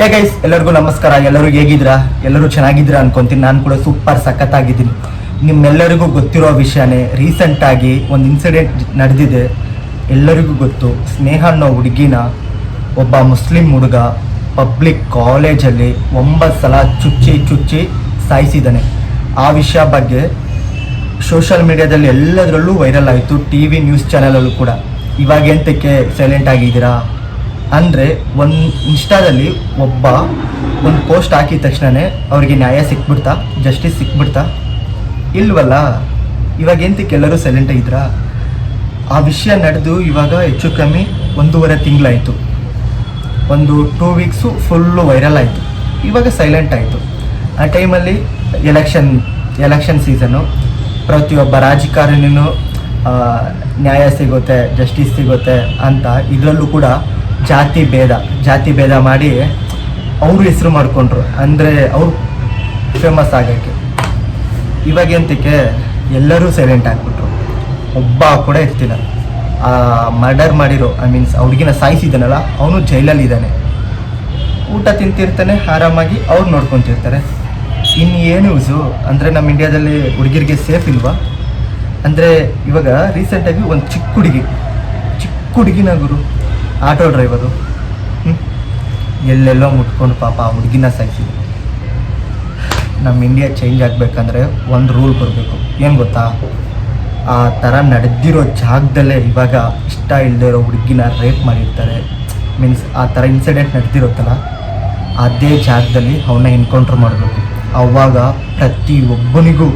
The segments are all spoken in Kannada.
ಹೇ ಗೈಸ್ ಎಲ್ಲರಿಗೂ ನಮಸ್ಕಾರ. ಎಲ್ಲರೂ ಹೇಗಿದ್ದೀರಾ? ಎಲ್ಲರೂ ಚೆನ್ನಾಗಿದ್ದೀರಾ ಅನ್ಕೊಂತೀನಿ. ನಾನು ಕೂಡ ಸೂಪರ್ ಸಖತ್ತಾಗಿದ್ದೀನಿ. ನಿಮ್ಮೆಲ್ಲರಿಗೂ ಗೊತ್ತಿರೋ ವಿಷಯನೇ ರೀಸೆಂಟಾಗಿ ಒಂದು ಇನ್ಸಿಡೆಂಟ್ ನಡೆದಿದೆ. ಎಲ್ಲರಿಗೂ ಗೊತ್ತು, ಸ್ನೇಹ ಅನ್ನೋ ಹುಡುಗಿನ ಒಬ್ಬ ಮುಸ್ಲಿಂ ಹುಡುಗ ಪಬ್ಲಿಕ್ ಕಾಲೇಜಲ್ಲಿ ಒಂಬತ್ತು ಸಲ ಚುಚ್ಚಿ ಚುಚ್ಚಿ ಸಾಯಿಸಿದ್ದಾನೆ. ಆ ವಿಷಯ ಬಗ್ಗೆ ಸೋಷಿಯಲ್ ಮೀಡಿಯಾದಲ್ಲಿ ಎಲ್ಲದರಲ್ಲೂ ವೈರಲ್ ಆಯಿತು ಟಿ ವಿ ನ್ಯೂಸ್ ಚಾನಲಲ್ಲೂ ಕೂಡ. ಇವಾಗ ಎಂತಕ್ಕೆ ಸೈಲೆಂಟ್ ಆಗಿದ್ದೀರಾ? ಅಂದರೆ ಒಂದು ಇನ್ಸ್ಟಾದಲ್ಲಿ ಒಬ್ಬ ಒಂದು ಪೋಸ್ಟ್ ಹಾಕಿದ ತಕ್ಷಣವೇ ಅವರಿಗೆ ನ್ಯಾಯ ಸಿಕ್ಬಿಡ್ತಾ ಜಸ್ಟಿಸ್ ಸಿಕ್ಬಿಡ್ತಾ. ಇಲ್ವಲ್ಲ, ಇವಾಗ ಎಂತಕ್ಕೆ ಎಲ್ಲರೂ ಸೈಲೆಂಟ್ ಆಗಿದ್ರಾ? ಆ ವಿಷಯ ನಡೆದು ಇವಾಗ ಹೆಚ್ಚು ಕಮ್ಮಿ ಒಂದೂವರೆ ತಿಂಗಳಾಯಿತು. ಒಂದು ಟೂ ವೀಕ್ಸು ಫುಲ್ಲು ವೈರಲ್ ಆಯಿತು. ಇವಾಗ ಸೈಲೆಂಟ್ ಆಯಿತು. ಆ ಟೈಮಲ್ಲಿ ಎಲೆಕ್ಷನ್ ಎಲೆಕ್ಷನ್ ಸೀಸನ್ನು ಪ್ರತಿಯೊಬ್ಬ ರಾಜಕಾರಣಿನೂ ನ್ಯಾಯ ಸಿಗುತ್ತೆ ಜಸ್ಟಿಸ್ ಸಿಗುತ್ತೆ ಅಂತ ಇದರಲ್ಲೂ ಕೂಡ ಜಾತಿ ಭೇದ ಜಾತಿ ಭೇದ ಮಾಡಿ ಅವರು ಹೆಸರು ಮಾಡಿಕೊಂಡ್ರು. ಅಂದರೆ ಅವರು ಫೇಮಸ್ ಆಗೋಕ್ಕೆ. ಇವಾಗೆಂತಕ್ಕೆ ಎಲ್ಲರೂ ಸೈಲೆಂಟ್ ಆಗಿಬಿಟ್ರು. ಒಬ್ಬ ಕೂಡ ಇರ್ತಿಲ್ಲ. ಆ ಮರ್ಡರ್ ಮಾಡಿರೋ ಐ ಮೀನ್ಸ್ ಅವ್ರಿಗಿನ ಸಾಯಿಸಿದ್ದಾನಲ್ಲ ಅವನು ಜೈಲಲ್ಲಿ ಇದ್ದಾನೆ. ಊಟ ತಿಂತಿರ್ತಾನೆ, ಆರಾಮಾಗಿ ಅವ್ರು ನೋಡ್ಕೊತಿರ್ತಾರೆ. ಇನ್ನು ಏನು ಯೂಸು ಅಂದರೆ ನಮ್ಮ ಇಂಡಿಯಾದಲ್ಲಿ ಹುಡುಗಿರಿಗೆ ಸೇಫ್ ಇಲ್ವಾ? ಅಂದರೆ ಇವಾಗ ರೀಸೆಂಟಾಗಿ ಒಂದು ಚಿಕ್ಕ ಹುಡುಗಿ, ಚಿಕ್ಕ ಹುಡುಗಿನ ಗುರು. Auto driver? ಎಲ್ಲೆಲ್ಲೋ ಮುಟ್ಕೊಂಡು ಪಾಪ ಆ ಹುಡುಗಿನ ಸಾಯಿಸಿದ್ರು ನಮ್ಮ ಇಂಡಿಯಾ ಚೇಂಜ್ ಆಗಬೇಕಂದ್ರೆ ಒಂದು ರೂಲ್ ಬರಬೇಕು ಏನು ಗೊತ್ತಾ? ಆ ಥರ ನಡೆದಿರೋ ಜಾಗದಲ್ಲೇ ಇವಾಗ ಇಷ್ಟ ಇಲ್ಲದೇ ಇರೋ ಹುಡುಗಿನ ರೇಪ್ ಮಾಡಿರ್ತಾರೆ. ಮೀನ್ಸ್ ಆ ಥರ ಇನ್ಸಿಡೆಂಟ್ ನಡೆದಿರುತ್ತಲ್ಲ ಅದೇ ಜಾಗದಲ್ಲಿ ಅವನ್ನ ಎನ್ಕೌಂಟ್ರ್ ಮಾಡಬೇಕು. ಅವಾಗ ಪ್ರತಿಯೊಬ್ಬನಿಗೂ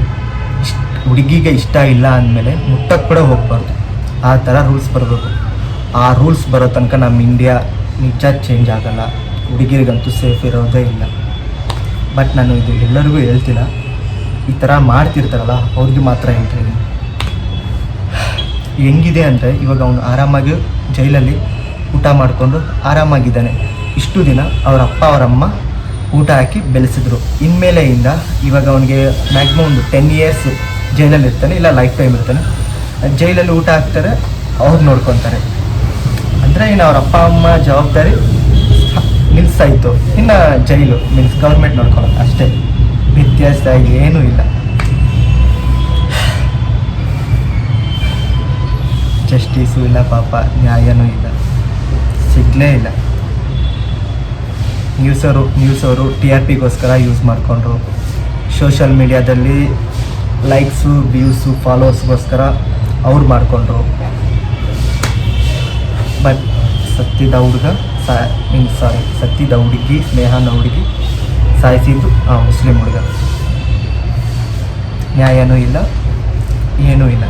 ಇಷ್ಟ ಹುಡುಗಿಗೆ ಇಷ್ಟ ಇಲ್ಲ ಅಂದಮೇಲೆ ಮುಟ್ಟಕ್ಕೆ ಕೂಡ ಹೋಗ್ಬಾರ್ದು. ಆ ಥರ ರೂಲ್ಸ್ ಬರಬೇಕು. ಆ ರೂಲ್ಸ್ ಬರೋ ತನಕ ನಮ್ಮ ಇಂಡಿಯಾ ನಿಜ ಚೇಂಜ್ ಆಗಲ್ಲ. ಹುಡುಗಿರಿಗಂತೂ ಸೇಫ್ ಇರೋದೇ ಇಲ್ಲ. ಬಟ್ ನಾನು ಇದು ಎಲ್ಲರಿಗೂ ಹೇಳ್ತಿಲ್ಲ. ಈ ಥರ ಮಾಡ್ತಿರ್ತಾರಲ್ಲ ಅವ್ರಿಗೆ ಮಾತ್ರ ಹೇಳ್ತೀನಿ ಹೆಂಗಿದೆ ಅಂದರೆ, ಇವಾಗ ಅವನು ಆರಾಮಾಗಿ ಜೈಲಲ್ಲಿ ಊಟ ಮಾಡಿಕೊಂಡು ಆರಾಮಾಗಿದ್ದಾನೆ. ಇಷ್ಟು ದಿನ ಅವರ ಅಪ್ಪ ಅವರಮ್ಮ ಊಟ ಹಾಕಿ ಬೆಳೆಸಿದ್ರು. ಇನ್ಮೇಲೆಯಿಂದ ಇವಾಗ ಅವನಿಗೆ ಮ್ಯಾಕ್ಸಿಮಮ್ ಒಂದು ಟೆನ್ ಇಯರ್ಸ್ ಜೈಲಲ್ಲಿ ಇರ್ತಾನೆ, ಇಲ್ಲ ಲೈಫ್ ಟೈಮ್ ಇರ್ತಾನೆ. ಜೈಲಲ್ಲಿ ಊಟ ಹಾಕ್ತಾರೆ, ಅವ್ರು ನೋಡ್ಕೊತಾರೆ. ಅಂದರೆ ಇನ್ನು ಅವ್ರ ಅಪ್ಪ, ಅಮ್ಮ ಜವಾಬ್ದಾರಿ ನಿಲ್ಸಾಯ್ತು. ಇನ್ನು ಜೈಲು ಮೀನ್ಸ್ ಗೌರ್ಮೆಂಟ್ ನೋಡ್ಕೊಳ್ಳೋದು ಅಷ್ಟೇ. ವ್ಯತ್ಯಾಸ ಏನೂ ಇಲ್ಲ. ಜಸ್ಟಿಸು ಇಲ್ಲ ಪಾಪ, ನ್ಯಾಯನೂ ಇಲ್ಲ. ಸಿಗ್ಲೇ ಇಲ್ಲ. ನ್ಯೂಸ್ ಅವರು ನ್ಯೂಸ್ ಅವರು ಟಿ ಆರ್ ಪಿಗೋಸ್ಕರ ಯೂಸ್ ಮಾಡಿಕೊಂಡ್ರು. ಸೋಷಿಯಲ್ ಮೀಡಿಯಾದಲ್ಲಿ ಲೈಕ್ಸು ವ್ಯೂಸು ಫಾಲೋವರ್ಸ್ಗೋಸ್ಕರ ಅವ್ರು ಮಾಡಿಕೊಂಡ್ರು. ಬಟ್ ಸತ್ತಿದ ಹುಡುಗ, ಸಾ ಮೀನ್ಸ್ ಸಾರಿ ಸತ್ತಿದ ಹುಡುಗಿ, ಸ್ನೇಹನ ಹುಡುಗಿ ಸಾಯಿಸಿದ್ದು ಆ ಮುಸ್ಲಿಂ ಹುಡುಗ. ನ್ಯಾಯನೂ ಇಲ್ಲ, ಏನೂ ಇಲ್ಲ.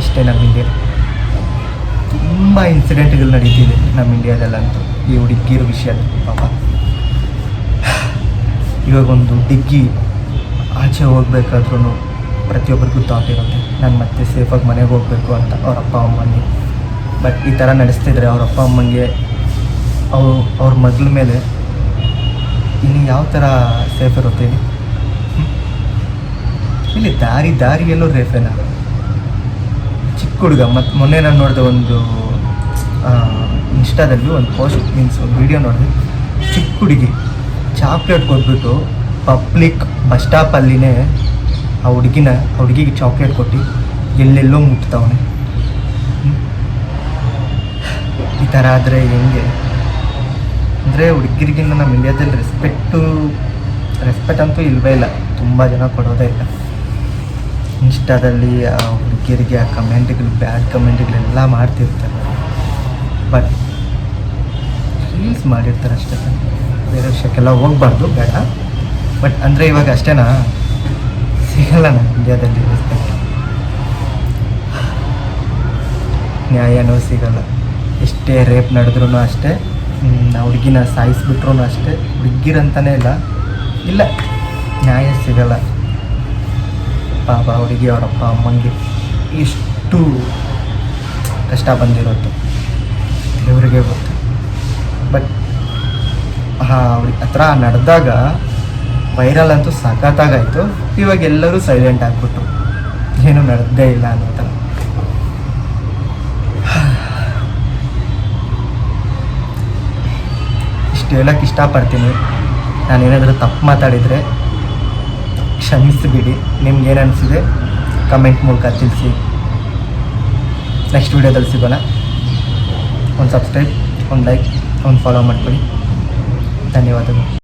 ಇಷ್ಟೇ ನಮ್ಮ ಇಂಡಿಯಾ. ತುಂಬ ಇನ್ಸಿಡೆಂಟ್ಗಳು ನಡೀತಿದೆ ನಮ್ಮ ಇಂಡಿಯಾದಲ್ಲಂತೂ ಈ ಹುಡುಗಿರ ವಿಷಯ ಪಾಪ. ಇವಾಗ ಒಂದು ಡಿಗ್ಗಿ ಆಚೆ ಹೋಗ್ಬೇಕಾದ್ರೂ ಪ್ರತಿಯೊಬ್ಬರಿಗೂ ಥಾಟ್ ಇರುತ್ತೆ. ನಾನು ಮತ್ತೆ ಸೇಫಾಗಿ ಮನೆಗೆ ಹೋಗಬೇಕು ಅಂತ ಅವ್ರ ಅಪ್ಪ ಅಮ್ಮನಿಗೆ ಬಟ್ ಈ ಥರ ನಡೆಸ್ತಿದ್ರೆ ಅವ್ರ ಅಪ್ಪ ಅಮ್ಮಂಗೆ, ಅವರು, ಅವ್ರ ಮಗಳ ಮೇಲೆ ಇನ್ನು ಯಾವ ಥರ ಸೇಫ್ ಇರುತ್ತೆ ಇಲ್ಲಿ ದಾರಿ ದಾರಿ ದಾರಿಯಲ್ಲೂ ರೇಫೇನ ಚಿಕ್ಕ ಹುಡುಗ ಮತ್ತು ಮೊನ್ನೆ ನಾನು ನೋಡಿದೆ ಒಂದು ಇನ್ಸ್ಟಾದಲ್ಲಿ ಒಂದು ಪೋಸ್ಟ್ ಮೀನ್ಸ್ ಒಂದು ವಿಡಿಯೋ ನೋಡಿದೆ. ಚಿಕ್ಕ ಹುಡುಗಿ ಚಾಕ್ಲೇಟ್ ಕೊಟ್ಬಿಟ್ಟು ಪಬ್ಲಿಕ್ ಬಸ್ ಸ್ಟಾಪಲ್ಲಿನೇ ಆ ಹುಡುಗಿನ ಹುಡುಗಿಗೆ ಚಾಕ್ಲೇಟ್ ಕೊಟ್ಟು ಎಲ್ಲೆಲ್ಲೋ ಮುಟ್ತಾವನೆ. ಥರ ಆದರೆ ಹೆಂಗೆ? ಅಂದರೆ ಹುಡುಗಿರಿಗಿಂತ ನಮ್ಮ ಇಂಡಿಯಾದಲ್ಲಿ ರೆಸ್ಪೆಕ್ಟು ರೆಸ್ಪೆಕ್ಟ್ ಅಂತೂ ಇಲ್ಲವೇ ಇಲ್ಲ. ತುಂಬ ಜನ ಕೊಡೋದೇ ಇಲ್ಲ. ಇನ್ಸ್ಟಾದಲ್ಲಿ ಆ ಹುಡುಗಿಯರಿಗೆ ಆ ಕಮೆಂಟ್ಗಳು, ಬ್ಯಾಡ್ ಕಮೆಂಟ್ಗಳೆಲ್ಲ ಮಾಡ್ತಿರ್ತಾರೆ. ಬಟ್ ರೀಲ್ಸ್ ಮಾಡಿರ್ತಾರೆ ಅಷ್ಟೇ. ಬೇರೆ ವಿಷಯಕ್ಕೆಲ್ಲ ಹೋಗ್ಬಾರ್ದು, ಬೇಡ. ಬಟ್ ಅಂದರೆ ಇವಾಗ ಅಷ್ಟೇನಾ? ಸಿಗಲ್ಲ ನಮ್ಮ ಇಂಡಿಯಾದಲ್ಲಿ ರೆಸ್ಪೆಕ್ಟ್ ನ್ಯಾಯನೂ ಸಿಗಲ್ಲ. ಎಷ್ಟೇ ರೇಪ್ ನಡೆದ್ರೂ ಅಷ್ಟೇ ಆ ಹುಡುಗಿನ ಸಾಯಿಸ್ಬಿಟ್ರು ಅಷ್ಟೇ, ಹುಡುಗಿರಂತಾನೆ ಇಲ್ಲ. ಇಲ್ಲ, ನ್ಯಾಯ ಸಿಗಲ್ಲ. ಪಾಪ ಹುಡುಗಿ ಅವರಪ್ಪ ಅಮ್ಮಂಗೆ ಎಷ್ಟು ಕಷ್ಟ ಬಂದಿರೋದು. ದೇವರಿಗೆ ಗೊತ್ತು. ಬಟ್ ಹಾಂ ಅವ್ರಿಗೆ ಹತ್ರ ನಡೆದಾಗ ವೈರಲ್ ಅಂತೂ ಸಖತ್ತಾಗಾಯಿತು. ಇವಾಗ ಎಲ್ಲರೂ ಸೈಲೆಂಟ್ ಆಗಿಬಿಟ್ರು. ಏನೂ ನಡೆದೇ ಇಲ್ಲ ಅನ್ನೋ ಥರ. ಇಷ್ಟೇ ಹೇಳೋಕ್ಕೆ ಇಷ್ಟಪಡ್ತೀನಿ. ನಾನು ಏನಾದರೂ ತಪ್ಪು ಮಾತಾಡಿದರೆ ಕ್ಷಮಿಸಿಬಿಡಿ. ನಿಮ್ಗೆ ಏನು ಅನಿಸಿದೆ ಕಮೆಂಟ್ ಮೂಲಕ ತಿಳಿಸಿ. ನೆಕ್ಸ್ಟ್ ವೀಡಿಯೋದಲ್ಲಿ ಸಿಗೋಣ. ಒಂದು ಸಬ್ಸ್ಕ್ರೈಬ್ ಒಂದು ಲೈಕ್ ಒಂದು ಫಾಲೋ ಮಾಡ್ಕೊಳ್ಳಿ. ಧನ್ಯವಾದಗಳು.